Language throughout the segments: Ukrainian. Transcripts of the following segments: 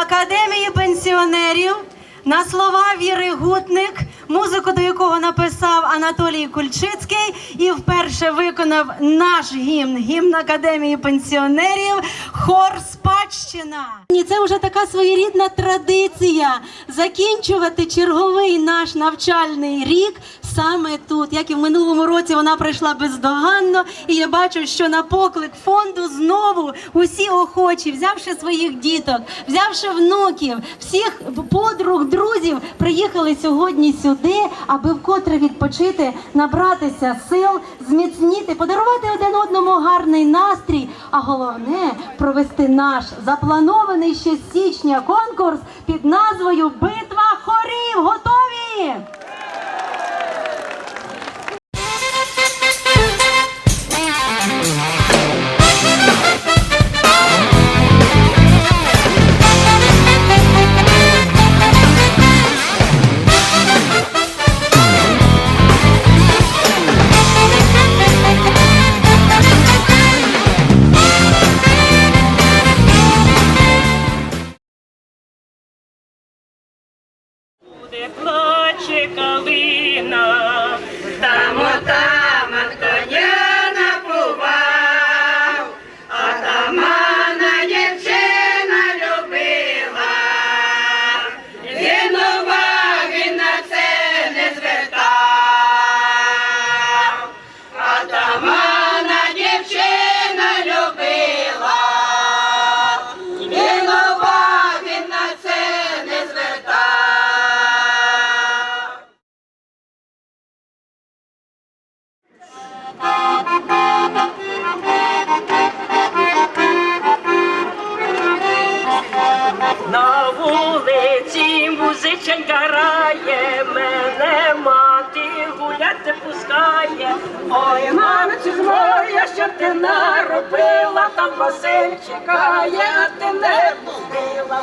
Академії пенсіонерів на слова Віри Гутник, музику до якого написав Анатолій Кульчицький і вперше виконав наш гімн, гімн Академії пенсіонерів, хор Спадщина. Це вже така своєрідна традиція закінчувати черговий наш навчальний рік саме тут. Як і в минулому році вона пройшла бездоганно, і я бачу, що на поклик фонду знову усі охочі, взявши своїх діток, взявши внуків, всіх подруг, друзів, приїхали сьогодні сюди, аби вкотре відпочити, набратися сил, зміцніти, подарувати один одному гарний настрій. А головне провести наш запланований ще січня конкурс під назвою Битва хорів. Готові? Буде плаче калина, там отаман коня наробила, там Василь чекає, ти не пустила.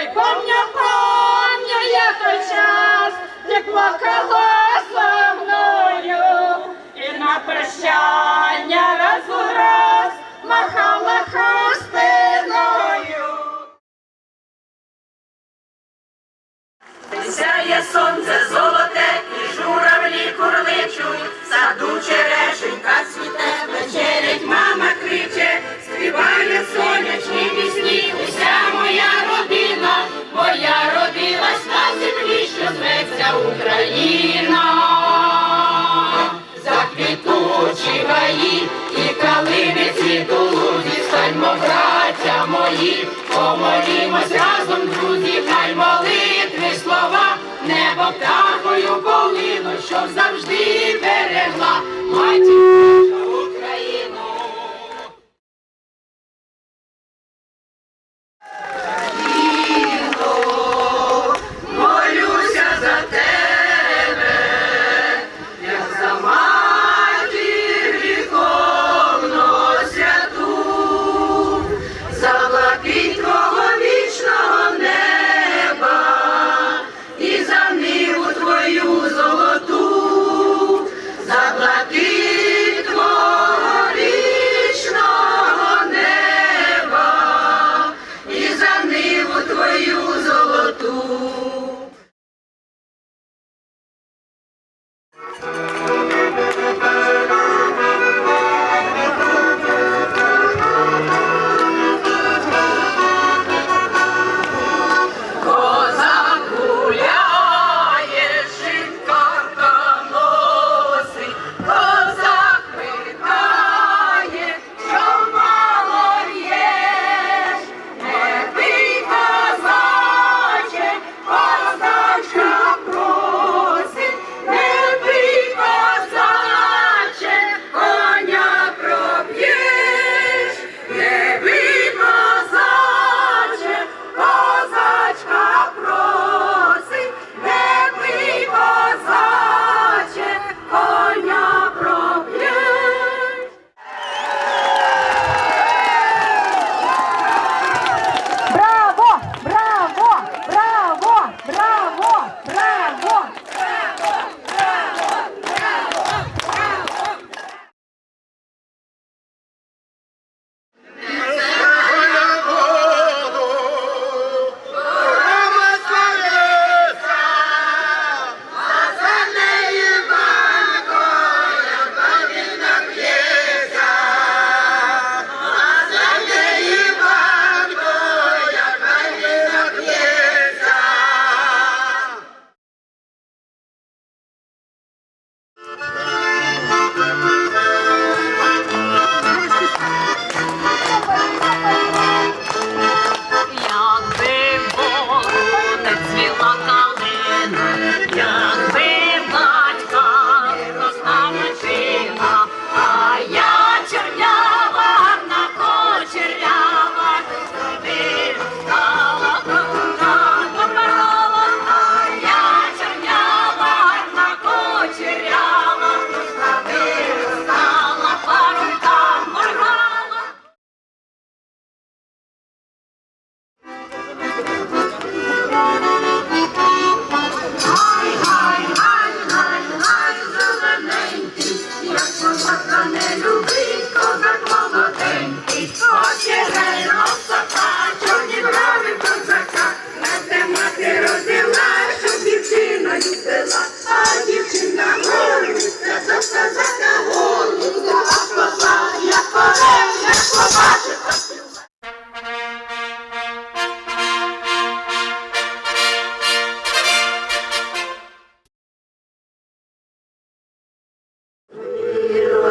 Ой, помню, помню, я той час, ти плакала за мною, і на прощання помолімось разом, друзі, хай молитви слова, небо птахою полину, щоб завжди берегла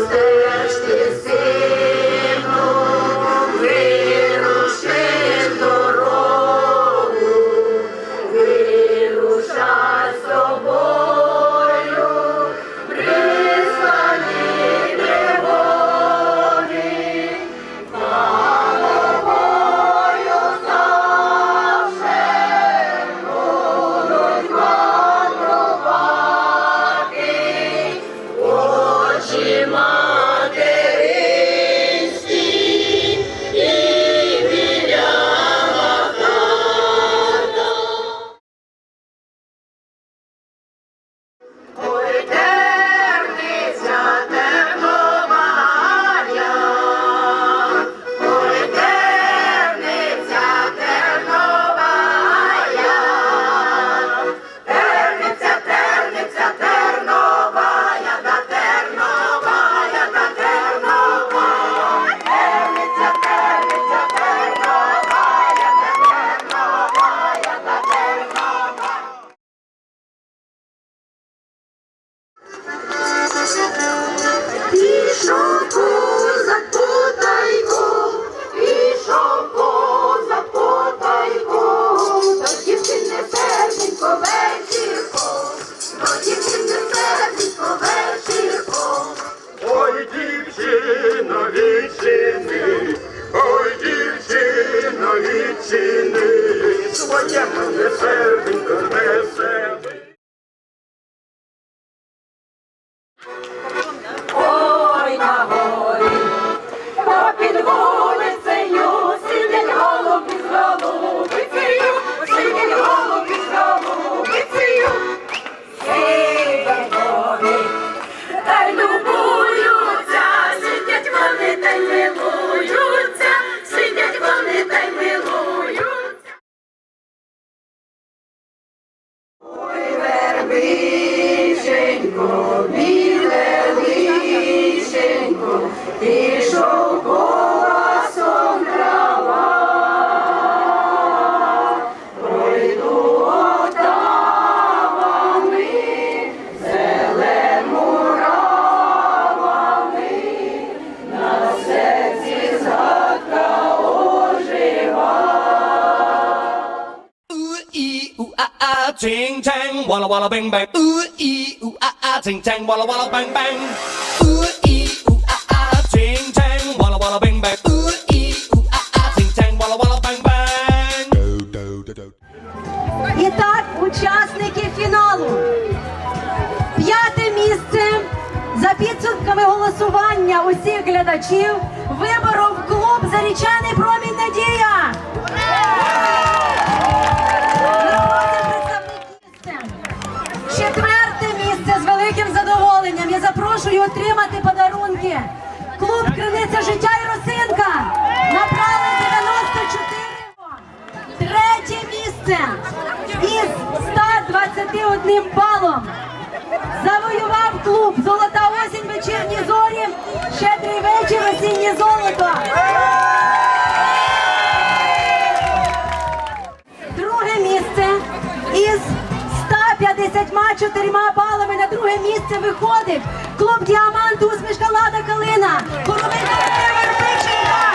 Thursday. Ah ah, ah ah, walla bang bang. Ooh ee ooh ah ah, ching chang, walla walla bang bang. Ooh ee ooh ah ah, ching chang, walla walla bang bang. І так, учасники фіналу. П'яте місце за підсумками голосування усіх глядачів виборов клуб Зарічаний промінь Клуб життя і Росинка. Набрали 94. Третє місце із 121 балом. Завоював клуб Золота осінь, вечірні зорі, щедрий вечір, осіннє золото. 154 балами на друге місце виходить клуб Діамант усмішка Лада Калина. Хоровий Володимир Вербиченка.